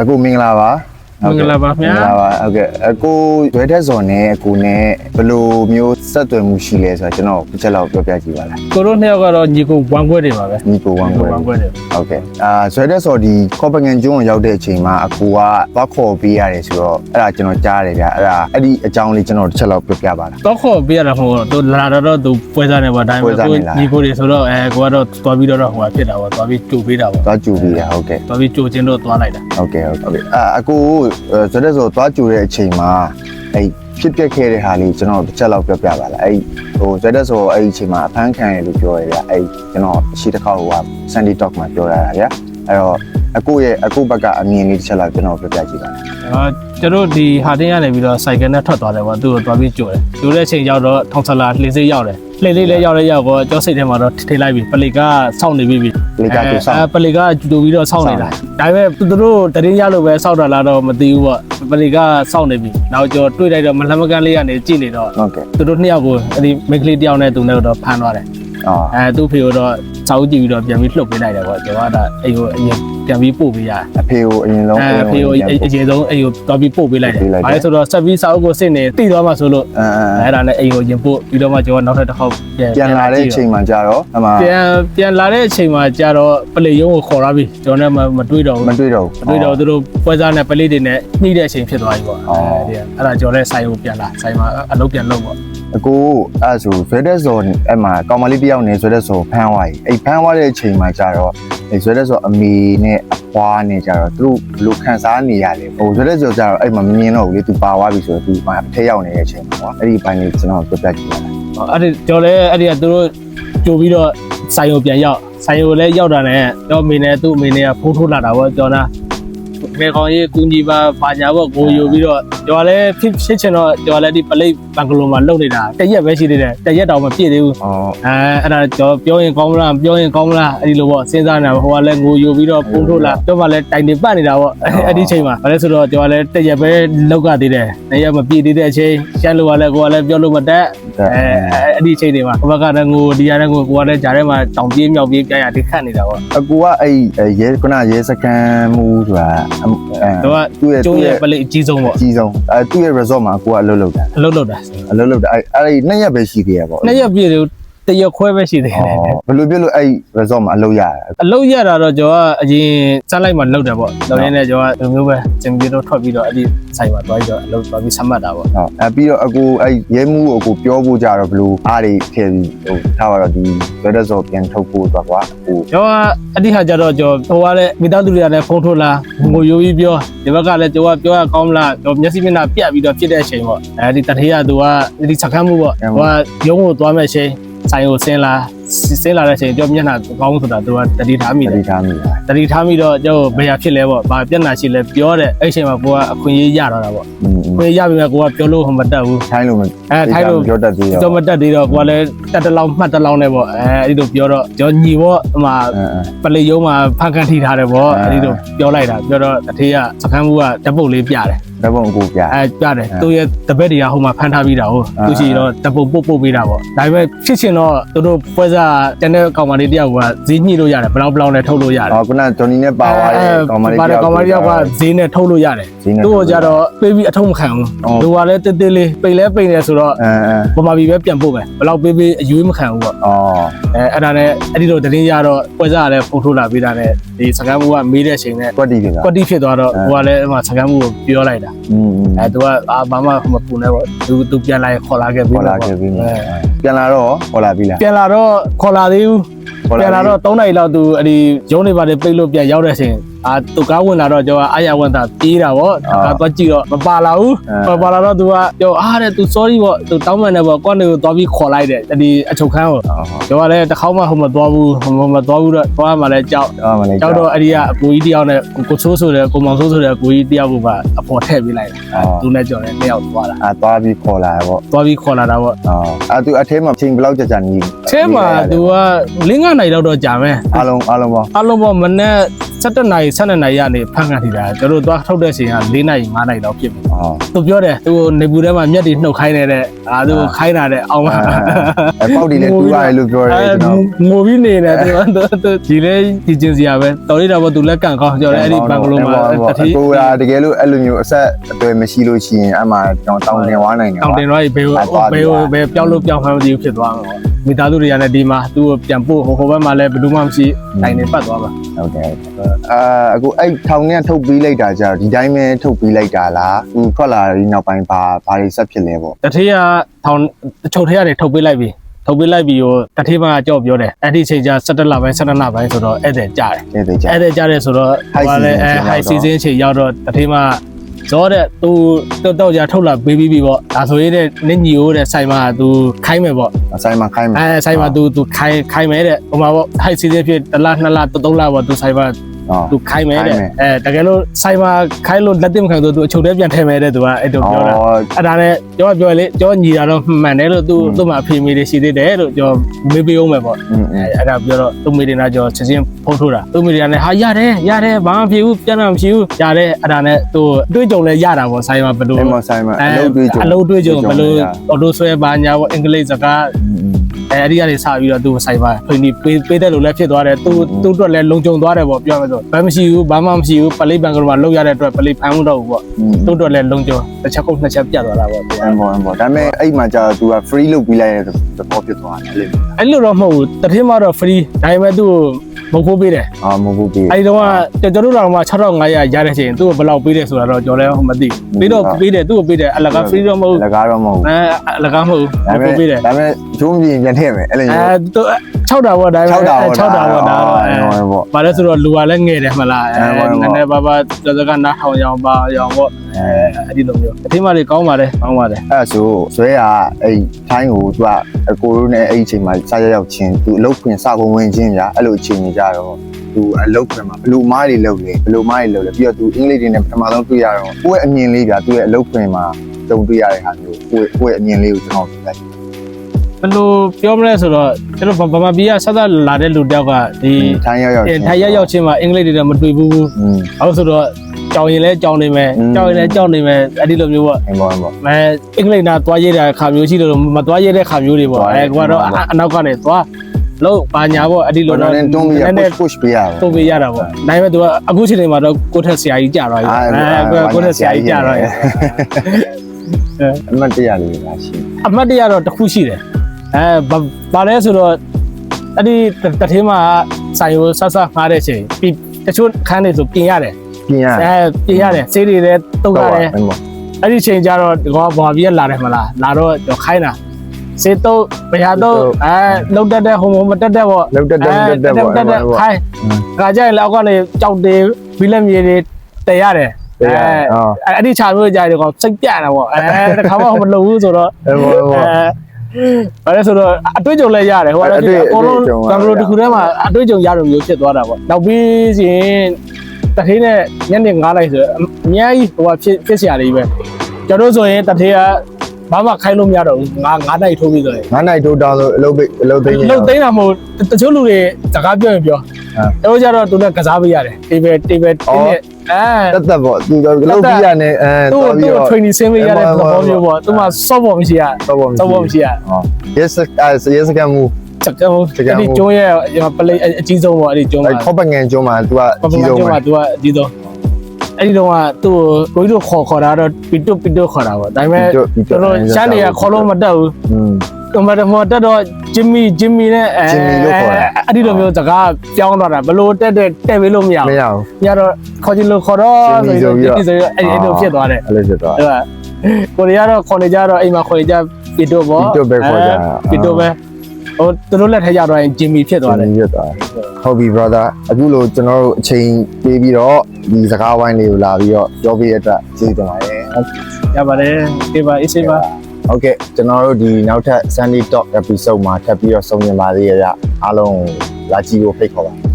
အခုမင်္ဂလာပါ မင်္ဂလာပါခင်ဗျာမင်္ဂလာပါဟုတ်ကဲ့အခုရွေးတဲ့ဇော်နဲ့အခုနဲ့ဘယ်လိုမျိုးဆက်သွယ်မှုရှိလဲဆိုတော့ကျွန်တော်တစ်ချက်လောက်ပြောပြကြည့်ပါလားကိုတို့နှစ်ယောက်ကတော့ညီကိုဝမ်ခွဲတွေပါပဲညီကိုဝမ်ခွဲဝမ်ခွဲတွေဟုတ်ကဲ့အာရွေးတဲ့ဇော်ဒီကော်ပငန်ကျွန်းကိုရောက်တဲ့အချိန်မှာအခုကသွားခေါ်ပေးရတယ်ဆိုတော့အဲ့ဒါကျွန်တော်ကြားရတယ်ဗျအဲ့ဒါအဲ့ဒီအကြောင်းလေးကျွန်တော်တစ်ချက်လောက်ပြောပြပါလားတော့ခေါ်ပေးရတာမဟုတ်တော့သူလာတော့သူပွဲစားနေပါတိုင်းပွဲပဲစားကိုနေလားညီကိုတွေဆိုတော့အဲကိုကတော့သွားပြီးတော့ဟိုဟာဖြစ်တာပေါ့သွားပြီးကြိုပေးတာပေါ့သွားကြူပေးတာဟုတ်ကဲ့သွားပြီးကြိုချင်းတော့သွားလိုက်တာဟုတ်ကဲ့ဟုတ်ကဲ့အာအခုရွေးတဲ့ဇော်သွားကြူတဲ့အချိန်မှာအဲ့ဖြစ်ပျက်ခဲ့တဲ့ဟာလေးကျွန်တော်တစ်ချက်လောက်ပြောပြပါလားအဲ့ဟိုရွေးတဲ့ဇော်အဲ့ဒီအချိန်မှာအဖမ်းခံရလို့ပြောရဗျအဲ့ကျွန်တော်ရှိတစ်ခါဟိုက Sandy Talk မှာပြောရတာဗျအဲ့တော့အခုရဲ့အခုဘက်ကအမြင်လေးတစ်ချက်လောက်ကျွန်တော်ပြောပြကြည့်ပါမယ်အဲကျတို့ဒီဟာတင်းရနေပြီးတော့စိုက်ကယ်နဲ့ထွက်သွားတယ်ပေါ့သူ့ကိုသွားပြီးကြိုတယ်ကြိုတဲ့အချိန်ရောက်တော့ထောင်ဆလာလှေစိတ်ရောက်တယ်လှေလေးလည်းရောက်လည်းရောက်တော့ကျောစိတ်ထဲမှာတော့ထိလိုက်ပြီပလီကစောင့်နေပြီပြီ လေကတူဆောင်အဲပလီကတူပြီးတော့စောင့်နေတာဒါပေမဲ့သူတို့တရင်ရလို့ပဲစောင့်တာလားတော့မသိဘူးပေါ့ပလီကစောင့်နေပြီနောက်ကျော်တွေ့လိုက်တော့မလှမ်းမကန်းလေးကနေကြည့်နေတော့ဟုတ်ကဲ့သူတို့နှစ်ယောက်ကိုအဲ့ဒီမိန်းကလေးတစ်ယောက်နဲ့သူနဲ့တော့ဖမ်းသွားတယ် အော်အဲသူ့ဖေကိုတော့စာအုပ်ကြည့်ပြီးတော့ပြန်ပြီးလှုပ်ပေးလိုက်တယ်ပေါ့ကျွန်တော်ကဒါအဲ့ကိုအရင်ပြန်ပြီးပို့ပေးရတယ်အဖေကိုအရင်ဆုံးအဲဖေကိုအအရင်ဆုံးအဲ့ကိုတော့ပြီးပို့ပေးလိုက်တယ်ပို့ပေးလိုက်တယ်ဘာလဲဆိုတော့ဆက်ပြီးစာအုပ်ကိုစစ်နေတိသွားမှဆိုလို့အမ်အမ်အဲ့ဒါနဲ့အိမ်ကိုရင်ပို့ပြီးတော့မှကျွန်တော်နောက်ထပ်တစ်ခေါက်ပြန်ပြန်လာတဲ့အချိန်မှာကြတော့အမှပြန်ပြန်လာတဲ့အချိန်မှာကျတော့ပလေယုံကိုခေါ်လာပြီကျွန်တော်နဲ့မမတွေ့တော့ဘူးမတွေ့တော့မတွေ့တော့သူတို့ပွဲစားနဲ့ပလေးတွေနဲ့နှိတဲ့အချိန်ဖြစ်သွားပြီပေါ့အော်အဲဒီအဲ့ဒါကျွန်တော်လည်းဆိုင်ကိုပြန်လာဆိုင်မှာအလုပ်ပြန်လုပ်ပေါ့ အခုအဲ့ဆိုဇွဲတဲ့ဇော်အဲ့မှာကောင်မလေးတစ်ယောက်နေဇွဲတဲ့ဇော်ဖမ်းသွားပြီအဲ့ဖမ်းသွားတဲ့အချိန်မှာကြတော့အဲ့ဇွဲတဲ့ဇော်အမေနဲ့အဖွားနဲ့ကြတော့သူတို့ဘယ်လိုခံစားနေရလဲဟိုဇွဲတဲ့ဇော်ကြတော့အဲ့မှာမမြင်တော့ဘူးလေသူပါသွားပြီဆိုတော့သူမှအထက်ရောက်နေတဲ့အချိန်မှာပေါ့အဲ့ဒီပိုင်းလေးကျွန်တော်ပြောပြကြည့်ပါလားဟောအဲ့ဒီကျွန်တော်လည်းအဲ့ဒီကသူတို့ကြိုပြီးတော့ဆိုင်ကိုပြန်ရောက်ဆိုင်ကိုလည်းရောက်တာနဲ့တော့မိနဲ့သူ့မိနဲ့ကဖုန်းထိုးလာတာပေါ့ကျွန်တော်မေကောင်ကြီးကူညီပါပါညာပေါ့ကိုယူပြီးတော့ကျွန်တော်လည်းဖြစ်ဖြစ်ချင်တော့ကျွန်တော်လည်းဒီပလိတ်ဘန်ဂလိုမှာလုံနေတာတရက်ပဲရှိသေးတယ်တရက်တောင်မပြည့်သေးဘူးအော်အဲအဲ့ဒါကျွန်တော်ပြောရင်ကောင်းမလားပြောရင်ကောင်းမလားအဲ့ဒီလိုပေါ့စဉ်းစားနေတာဟိုကလည်းငိုယူပြီးတော့ဖုန်းထိုးလာကျွန်တော်လည်းတိုင်တင်ပတ်နေတာပေါ့အဲ့ဒီချိန်မှာဘာလဲဆိုတော့ကျွန်တော်လည်းတရက်ပဲလောက်ကသေးတယ်တရက်မပြည့်သေးတဲ့အချိန်ရှမ်းလိုကလည်းကိုကလည်းပြောလို့မတတ်အဲအဲ့ဒီအချိန်တွေမှာဘဘကလည်းငိုဒီရတဲ့ငိုကိုကလည်းဂျာထဲမှာတောင်ပြေးမြောက်ပြေးကြရတိခတ်နေတာပေါ့အကူကအဲ့ရဲခုနရဲစကန်မူဆိုတာအဲသူကသူ့ရဲ့ကျုံးသူ့ရဲ့ရဲ့ပလိတ်အကြီးဆုံးပေါ့အကြီးဆုံးအဲသူ့ရဲ့ resort မှာကိုကအလုပ်လုပ်တာအလုပ်လုပ်တာအလုပ်လုပ်တာအဲ့အဲ့ဒီနှစ်ရက်ပဲရှိသေးရပေါ့နှစ်ရက်ပြည့်တယ် တရက်ခွဲပဲရှိသေးတယ်ဘယ်လိုပြလို့အဲ့ resort မှာအလုပ်ရတာအလုပ်ရတာတော့ကျွန်တော်ကအရင်စမ်းလိုက်မှလုပ်တယ်ပေါ့လုပ်ရင်းနဲ့ကျွန်တော်ကဒီမျိုးပဲစင်ပြေတော့ထွက်ပြီးတော့အဲ့ဒီဆိုင်မှာသွားပြီးတော့အလုပ်သွားပြီးဆက်မှတ်တာပေါ့ဟုတ်အဲပြီးတော့အကူအဲ့ရဲမှုကိုအကူပြောဖို့ကြတော့ဘယ်လိုအားတွေထည့်ပြီးဟိုထားပါတော့ဒီ resort ပြန်ထုတ်ဖို့တော့ကွာဟိုကျွန်တော်ကအဲ့ဒီဟာကြတော့ကျွန်တော်ဟိုကလည်းမိသားစုတွေကလည်းဖုန်းထိုးလာငိုယိုပြီးပြောဒီဘက်ကလည်းကျွန်တော်ကပြောရကောင်းမလားကျွန်တော်မျက်စိမျက်နှာပြတ်ပြီးတော့ဖြစ်တဲ့အချိန်ပေါ့အဲဒီတထေးကသူကဒီစကမ်းမှုပေါ့ဟိုကရုံးကိုသွားမဲ့အချိန် ဆိုင်ကိုဆင်းလာဆင်းလာတဲ့အချိန်ကျွန်တော်မျက်နှာကောင်းဆိုတာသူကတတိထားမိတတယ်တိထားမိတာတတိထားမိတော့ကျွန်တော်ဘယ်ဟာဖြစ်လဲပေါ့ဘာပြဿနာရှိလဲပြောတဲ့အဲ့အချိန်မှာကိုကအခွင့်အရေးရတော့တာပေါ့อืมအခွင့်အရေးရပြီမဲ့ကိုကပြောလို့မတတ်ဘူး ထိုင်းလို့မအဲထိုင်းလို့ပြောတတ်သေးရော တော့မတတ်သေးတော့ကိုကလည်းတက်တလောင်းမှတ်တလောင်းနဲ့ပေါ့အဲအဲ့ဒီလိုပြောတော့ကျွန်တော်ညီပေါ့ဟိုမှာအဲအဲပလေယုံမှာဖန်ကန်ထိထားတယ်ပေါ့အဲ အဲ့ဒီလိုပြောလိုက်တာပြောတော့တထေးကစကမ်းမှုကဓပုတ်လေးပြတယ်ဓာတ်ပုံအကူပြ အဲပြတယ်အဲသူ့ရဲ့တပည့်တွေကဟိုမှာဖန်ထားပြီးတာဟုတ်အဲ သူရှိတော့ဓပုတ်ပုတ်ပုတ်ပေးတာပေါ့ဒါပေမဲ့ဖြစ်ချင်တော့သူတို့ပွဲစားတန်းတဲ့ကောင်မလေးတယောက်ကဈေးညှိလို့ရတယ်ဘလောင်ဘလောင်နဲ့ထုတ်လို့ရတယ်ဟောခုနဂျွန်နီနဲ့ပါသွားတယ်ကောင်မလေးပါတယ်ကောင်မလေးတယောက်ကဈေးနဲ့ထုတ်လို့ရတယ်ဈေးနဲ့သူ့ကိုကြတော့ပေးပြီးအထုံးမခံဘူးအော်လူကလည်းတေးသေးလေးပိန်လဲပိန်လဲဆိုတော့အဲအဲပမာပြီးပဲပြန်ပို့မယ်ဘလောက်ပေးပေးအရွေးမခံဘူးပေါ့အော်အဲအဲ့ဒါနဲ့အဲ့ဒီလိုတရင်ရတော့ပွဲစားကလည်းဖုန်းထိုးလာပေးတာနဲ့ဒီစကမ်းမှုကမေးတဲ့အချိန်နဲ့ကွက်တီတွေကကွက်တိဖြစ်သွားတော့အဲဟိုကလည်းအမှစကမ်းမှုကိုပြောလိုက်တာอืมအဲသူကအာဘာမှမပူနဲ့ပေါ့သူသူပြန်လာရင်ခေါ်လာခဲ့ပြီခေါ်လာခဲ့ပြီအဲပြန်လာတော့ခေါ်လာပြီလားပြန်လာတော့ခေါ်လာသေးဘူး ခေါ်ပြန်လာပြီတော့3နာရီလောက်သူအဲ့ဒီရုံးနေပါတယ်ပိတ်လို့ပြန်ရောက်တဲ့အချိန်အာသူကားဝင်လာတော့ကျွန်တော်အာရဝန်တာပြေးတာပေါ့အာကားသွားကြည့်တော့မပါလာဘူးအဲမပါလာတော့သူကပြောအားတဲ့သူ sorry ပေါ့သူတောင်းပန်တယ်ပေါ့ကွန်တွေကိုသွားပြီးခေါ်လိုက်တယ်ဒီအချုပ်ခန်းကိုအော်ဟုတ်ကျွန်တော်လည်းတစ်ခေါက်မှဟိုမသွားဘူးဟိုမသွားဘူးတော့သွားမှလည်းကြောက်အော်မလေးကြောက်တော့အဲ့ဒီကအကူကြီးတယောက်နဲ့ကိုကိုဆိုးဆိုတဲ့ကိုမောင်ဆိုးဆိုတဲ့အကူကြီးတယောက်ကအပေါ်ထည့်ပေးလိုက်တယ်အဲသူနဲ့ကြော်လည်းနှစ်ယောက်သွားတာအာသွားပြီးခေါ်လာပေါ့သွားပြီးခေါ်လာတာပေါ့အော်အာသူအထဲမှာချိန်ဘယ်လောက်ကြာကြာနေအဲမှာသူကလင်း9နိုင်လောက်တော့ကြာမယ်အားလုံးအားလုံးပေါ့အလုံးပေါ်မနေ့7နိုင်12နာရီကနေဖန်ခံထိတာကျွန်တော်တို့သွားထုတ်တဲ့အချိန်က4နာရီ5နာရီလောက်ဖြစ်ပြီဟောသူပြောတယ်သူနေပူထဲမှာမျက်တွေနှုတ်ခိုင်းနေတဲ့အာသူခိုင်းတာတဲ့အောင်ပါအဲပေါက်ဒီလည်းတူရတယ်လို့ပြောတယ်ကျွန်တော်ငိုပြီးနေတယ်သူသူဒီလေဒီကျင်စရာပဲတော်ရတာပေါ့သူလက်ကန်ကောင်းကြော်တယ်အဲ့ဒီဘန်ဂလိုမှာတတိကိုကတကယ်လို့အဲ့လိုမျိုးအဆက်အသွယ်မရှိလို့ရှိရင်အမှတောင်းတောင်းတင်သွားနိုင်တယ်တောင်တင်တော့ဘယ်ဘယ်ဘယ်ပြောင်းလို့ပြောင်းမှန်းမသိဘူးဖြစ်သွားမှာပေါ့ မိသားစုတွေကလည်းဒီမှာသူ့ကိုပြန်ပို့ဟိုဟိုဘက်မှာလည်းဘယ်သူမှမရှိတိုင်နေပတ်သွားမှာဟုတ်တယ်အာအခုအဲ့ထောင်ထဲထုတ်ပြီးလိုက်တာကြတော့ဒီတိုင်းပဲထုတ်ပြီးလိုက်တာလားသူထွက်လာပြီးနောက်ပိုင်းဘာဘာတွေဆက်ဖြစ်လဲပေါ့တထေးကထောင်ချုပ်ထဲကနေထုတ်ပေးလိုက်ပြီထုတ်ပေးလိုက်ပြီးဟိုတထေးဘကကြောက်ပြောတယ်အဲ့ဒီချိန်ကျ17လပိုင်း17လပိုင်းဆိုတော့ဧည့်သည်ကြားတယ်တဲ့တဲ့ကြအဲ့ဒါကြားတယ်ဆိုတော့ High ဟိုကလည်းအဲ season high ချိန် season ချိန်ရောက်တော့တထေးမဇော တဲ့သူတော့တော့ကြာထုတ်လာပေးပြီးပြီပေါ့ဒါဆိုရင်တဲ့နင့်ညီိုးတဲ့ဆိုင်မှာသူခိုင်းမယ်ပေါ့အဆိုင်မှာခိုင်းမှာအဲဆိုင်မှာသူသူခိုင်းခိုင်းမယ်တဲ့ဟိုမှာပေါ့ high season ဖြစ်တစ်လနှစ်လသုံးလပေါ့သူဆိုင်မှာဟော သူခိုင်းမယ်တဲ့အဲတကယ်လို့ဆိုင်ဘာခိုင်းလို့လက်သိမခံဆိုသူအချုပ်ထဲပြန်ထည့်မယ်တဲ့သူကအဲ့လိုပြောတာအဲ့ဒါနဲ့ကျောကပြောလေကျောညီတာတော့မှန်တယ်လို့သူသူ့မှာအဖေမေတွေရှိသေးတယ်လို့ကျောမေးပေးအောင်မယ်ပေါ့အဲ့ဒါပြောတော့သူ့မေတွေနာကျောချက်ချင်းဖုံးထိုးတာသူ့မေတွေကလည်းဟာရတယ်ရတယ်ဘာမှမဖြစ်ဘူးပြန်တော့မဖြစ်ဘူးရတယ်အဲ့ဒါနဲ့သူတွေးကြုံလဲရတာပေါ့ဆိုင်ဘာဘယ်လိုဆိုင်ဘာအလုပ်တွေးကြုံအလုပ်တွေးကြုံဘယ်လိုအော်တိုဆွဲပါညာပေါ့အင်္ဂလိပ်စကား အဲအဲ့ဒီကနေစပြီးတော့သူဆိုင်မှာဖိနေပေးပေးတဲ့လိုလည်းဖြစ်သွားတယ်သူသူ့အတွက်လည်းလုံခြုံသွားတယ်ပေါ့ပြောမယ်ဆိုဘာမရှိဘူးဘာမှမရှိဘူးပလိဘန်ကမှာလောက်ရတဲ့အတွက်ပလိဖမ်းမှုတော့ဘူးပေါ့ อืม သူ့အတွက်လည်းလုံခြုံတစ်ချက်ကုန်နှစ်ချက်ပြတ်သွားတာပေါ့သူက အမ်ဘောအမ်ဘောဒါပေမဲ့အဲ့မှာကျတော့ तू က free လုပ်ပြီးလိုက်တဲ့သဘောဖြစ်သွားတယ်အဲ့လို အဲ့လိုတော့မဟုတ်ဘူးတထင်းမတော့ free ဒါပေမဲ့သူ့ကို မဟုတ်ဖို့ပေးတယ်အာမဟုတ်ဘူးပြီးအဲ့ဒီတော့ကကျွန်တော်တို့တော့မှ6500ရတဲ့ချိန်သူ့ကိုဘယ်လောက်ပေးတယ်ဆိုတာတော့ကျွန်တော်လည်းမသိဘူးပြီးတော့ပေးတယ်သူ့ကိုပေးတယ်အလကား free တော့မဟုတ်ဘူးလကားတော့မဟုတ်ဘူးအဲအလကားမဟုတ်ဘူးဒါပေမမဲ့ပေးတယ်ဒါပေမဲ့ဂျုံးပြင်ပြန်ထည့်မယ်အဲ့လိုအဲမျိုး သူ 6တာပေါ့ဒါပေမဲ့6တာပေါ့ဒါပေါ့ဘာလဲဆိုတော့လူကလည်းငယ်တယ်မလားအဲနည်းနည်းပါးပါးတော်တော်ကနားထောင်ရအောင်ပါအောင်ပေါ့အဲအဲ့ဒီလိုမျိုးအထင်းမလေးကောင်းပါလေကောင်းပါလေအဲ့ဆိုဇွဲကအဲ့ထိုင်းကိုသူကအကိုရိုးနဲ့အဲ့အချိန်မှာစရရောက်ချင်းသူအလုတ်ခွင်စကုန်ဝင်ချင်းညာအဲ့လိုအချိန်ကြီးကြတော့သူအလုတ်ခွင်မှာဘလူမားတွေလုပ်လေဘလူမားတွေလုပ်လေပြီးတော့သူအင်္ဂလိပ်တွေနဲ့ပထမဆုံးတွေ့ရတော့ကိုယ့်ရဲ့အမြင်လေးပြသူ့ရဲ့အလုတ်ခွင်မှာတုံတွေ့ရတဲ့ဟာမျိုးကိုယ့်ကိုယ့်ရဲ့အမြင်လေးကိုကျွန်တော်ပြလိုက် ဘယ်လိုပြောမလဲဆိုတော့ကျွန်တော်ဗမာပြည်ကဆက်သက်လာတဲ့လူတယောက်ကဒီထိုင်းရောက်ရောက်ထိုင်းရောက်ရောက်ချင်းမှာအင်္ဂလိပ်တွေတော့မတွေ့ဘူးဘာလို့ဆိုတော့ကြောင်ရင်လဲကြောင်နေမယ်ကြောင်ရင်လဲကြောင်နေမယ်အဲ့ဒီလိုမျိုးပေါ့အင်းပေါ့ပေါ့အဲအင်္ဂလိပ်နာသွားရတဲ့ခါမျိုးရှိတယ်လို့မသွားရတဲ့ခါမျိုးတွေပေါ့အဲကတော့အနောက်ကနေသွားလို့ပါညာပေါ့အဲ့ဒီလိုတော့နည်းနည်းတွန်းပေးရ push push ပေးရတွန်းပေးရတာပေါ့နိုင်မဲ့သူကအခုချိန်တွေမှာတော့ကိုထက်ဆရာကြီးကြာတော့အဲကိုထက်ဆရာကြီးကြာတော့အမတ်တရလေးပါရှိအမတ်တရတော့တစ်ခုရှိတယ် အဲဘာဘာလဲဆိုတော့အဲ့ဒီတထင်းမှာဆိုင်ကိုဆက်ဆက်ငားတဲ့ချိန်ပြီးတချို့ခန်းတွေဆိုပြင်ရတယ်ပြင်ရအဲပြင်ရတယ်စေးတွေလည်းတုတ်ရတယ်အင်ဘောအဲ့ဒီချိန်ကျတော့ဒီကောင်ဘာပြီးလာတယ်မလားလာတော့ကျွန်တော်ခိုင်းတာစေးတုတ်ဘယ်ဟာတုတ်အဲလုံတက်တဲ့ဟိုမမတက်တဲ့ပေါ့လောက်တက်တက်တက်တက်ပေါ့တက်တက်ခိုင်းခါကြရင်လည်းအောက်ကနေကြောက်တယ်ဘီလက်မြေတွေတည်ရတယ်တရားအော်အဲ့ဒီချာမျိုးကြတယ်ကောင်စိတ်ပြတာပေါ့အဲတခါမှမလုပ်ဘူးဆိုတော့အင် ။ဘာလဲဆိုတော့အတွေ့အကြုံလည်းရတယ်ဟိုကတော့အကုန်လုံးကင်မရာတစ်ခုထဲမှာအတွေ့အကြုံရတော့မျိုးဖြစ်သွားတာပေါ့။နောက်ပြီးရင်တထေးနဲ့ညနေ9လိုက်ဆိုအများကြီးဟိုကဖြစ်ဖြစ်စရာတွေပဲ။ကျွန်တော်ဆိုရင်တထေးကဘာမှခိုင်းလို့မရတော့ဘူးငါငါးနိုင်ထိုးပြီးဆိုရင်ငါးနိုင်ထိုးတာဆိုအလုပ်ပိတ်အလုပ်သိမ်းနေအလုပ်သိမ်းတာမဟုတ်တချို့လူတွေစကားပြောရင်ပြောအဲတို့ကြတော့သူလည်းကစားပေးရတယ် table table တင်းနဲ့ အဲ တက်တက်ပေါ့သူတော့အလုပ်ပြီးရနေအဲ သူ့ တော်ပြီး သူ့ တော့ training ဆင်းပေးရတဲ့သဘောမျိုးပေါ့သူမှ soft ပေါ်မရှိရ တော့ပေါ့ soft ပေါ်မရှိရ ဟော yes yes ကမူ စကမ စကမ အဲ့ဒီကျုံးရဲ့ပလေးအကြီးဆုံးပေါ့အဲ့ဒီကျုံး အဲ မှာ ခေါပငန်ကျွန်းမှာ तू ကအကြီးဆုံး ကျုံး ပဲ မှာ तू ကအကြီးဆုံးအဲ့ဒီတော့ကသူ့ကိုကိုကြီးတို့ခေါ်ခေါ်တာတော့ပီတုပီတုခေါ်တာပေါ့ဒါပေမဲ့ကျွန်တော်ရှမ်းတွေကခေါ်လို့မတက်ဘူး อืม ဟိုမှာတော့တက်တော့ဂျင်မီဂျင်မီနဲ့အဲ Jimmy လို့ခေါ်တာအဲ့ဒီလိုမျိုးစကားပြောင်းသွားတာဘလို့တက်တက်တက်ပေးလို့မရမဘူးရဘူးညတော့ခေါ်ချင်လို့ခေါ်တော့ Jimmy ဆိုပြီးတော့ဆိုပြီးအဲ့ဒီအဲ့လိုဖြစ်သွားတယ်အဲ့လိုဖြစ်သွားဟုတ်ပါကိုရီးယားတော့ခေါ်နေကြတော့အိမ်မှာခေါ်နေကြပီတုပေါ့ပီတုပဲခေါ်ကြတာပီတုပဲဟိုသူတို့လက်ထက်ကြတော့ရင်ဂျင်မီဖြစ်သွားတယ်ဖြစ်သွားဟုတ်ပြီ brother အခုလိုကျွန်တော်တို့အချိန်ပေးပြီးတော့ဒီစကားဝိုင်းလေးကိုလာပြီးတော့ပြောပြရတဲ့ကျေးဇူးတင်ပါတယ်ရပါတယ်အေးပါအေးစေးပါ ဟုတ်ကဲ့ကျွန်တော်တို့ဒီနောက်ထပ် Sunday Talk episode မှာထပ်ပြီးတော့ဆုံမြင်ပါသေးရကြအားလုံးလာကြည့်ဖို့ဖိတ်ခေါ်ပါတယ်